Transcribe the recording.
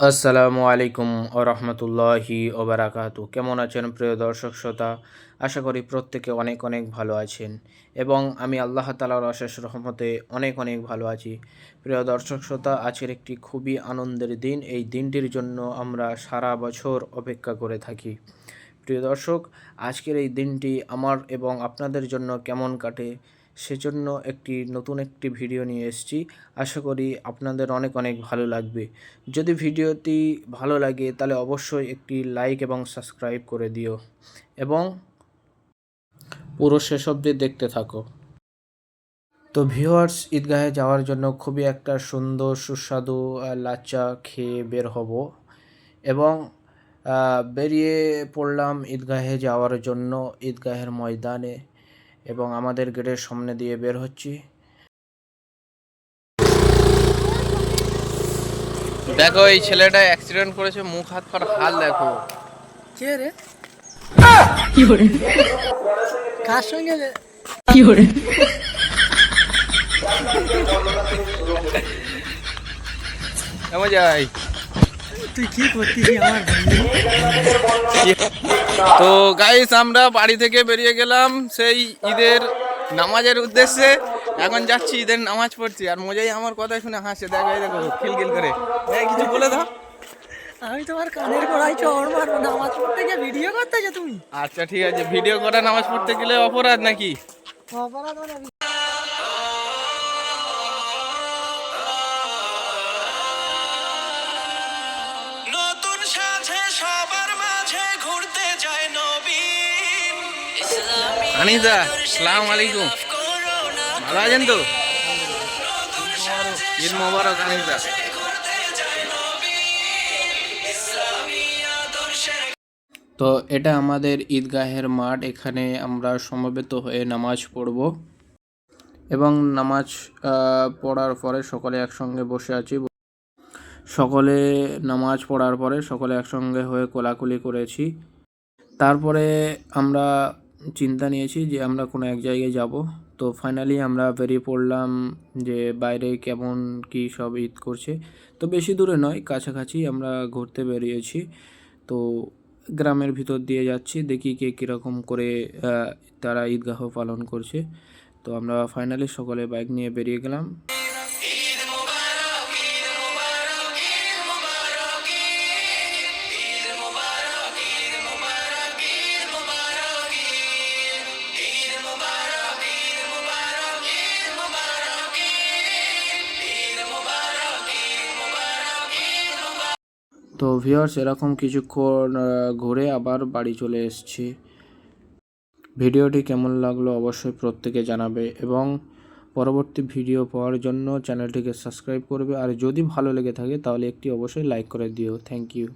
আসসালামু আলাইকুম ও রহমতুল্লাহি ওবারাকাতু কেমন আছেন প্রিয় দর্শক শ্রোতা? আশা করি প্রত্যেকে অনেক অনেক ভালো আছেন এবং আমি আল্লাহ তালার অশেষ রহমতে অনেক অনেক ভালো আছি। প্রিয় দর্শক শ্রোতা, আজকের একটি খুবই আনন্দের দিন। এই দিনটির জন্য আমরা সারা বছর অপেক্ষা করে থাকি। প্রিয় দর্শক, আজকের এই দিনটি আমার এবং আপনাদের জন্য কেমন কাটে? সেজন্য একটি নতুন একটি ভিডিও নিয়ে এসেছি। আশা করি আপনাদের অনেক অনেক ভালো লাগবে। যদি ভিডিওটি ভালো লাগে তাহলে অবশ্যই একটি লাইক এবং সাবস্ক্রাইব করে দিও এবং পুরো শেষ অবধি দেখতে থাকো। তো ভিউয়ার্স, ঈদগাহে যাওয়ার জন্য খুবই একটা সুন্দর, সুস্বাদু লাচ্চা খেয়ে বের হব এবং বেরিয়ে পড়লাম ঈদগাহে যাওয়ার জন্য। ঈদগাহের ময়দানে এবং আমাদের গেটের সামনে দিয়ে বের হচ্ছি। দেখো এই ছেলেটা অ্যাক্সিডেন্ট করেছে মুখ হাত পর হাল দেখো। কে রে? কার সঙ্গে রে? কেমন যাই তুই কি করতিস আমার তো গাইস আমরা বাড়ি থেকে বেরিয়ে গেলাম সেই ঈদের নামাজের উদ্দেশ্যে। এখন যাচ্ছি ঈদের নামাজ পড়ছি। আর মজাই আমার কথা শুনে হাসে দেখো দেখো খিলখিল করে। এই কিছু বলে দাও। আমি তোমার কানের গোড়ায় চড় মারবো নামাজ পড়তে গিয়ে ভিডিও করতে যে তুমি? আচ্ছা ঠিক আছে। ভিডিও করা নামাজ পড়তে গেলে অপরাধ নাকি? অপরাধ ইসলামী সালাম আলাইকুম। ভালো আছেন তো? ঈদ মোবারক আদর্শে তো এটা আমাদের ঈদগাহের মাঠ, এখানে আমরা সমবেত হয়ে নামাজ পড়ব। এবং নামাজ পড়ার পরে সকলে একসঙ্গে বসে আছি। সকলে নামাজ পড়ার পরে সকলে একসঙ্গে হয়ে কোলাকুলি করেছি। তারপরে আমরা চিন্তা নিয়েছি যে আমরা কোনো এক জায়গায় যাব। তো ফাইনালি আমরা বেরিয়ে পড়লাম যে বাইরে কেমন কি সব ঈদ করছে। তো বেশি দূরে নয়, কাছাকাছি আমরা ঘুরতে বেরিয়েছি। তো গ্রামের ভিতর দিয়ে যাচ্ছি, দেখি কে কীরকম করে তারা ঈদগাহ পালন করছে। তো আমরা ফাইনালি সকলে বাইক নিয়ে বেরিয়ে গেলাম। তো ভিউয়ার্স এরকম কিছুক্ষণ ঘুরে আবার বাড়ি চলে এসেছি। ভিডিওটি কেমন লাগল অবশ্যই প্রত্যেকে জানাবে এবং পরবর্তী ভিডিও পাওয়ার জন্য চ্যানেলটিকে সাবস্ক্রাইব করবে। আর যদি ভালো লেগে থাকে তাহলে একটি অবশ্যই লাইক করে দিও। Thank you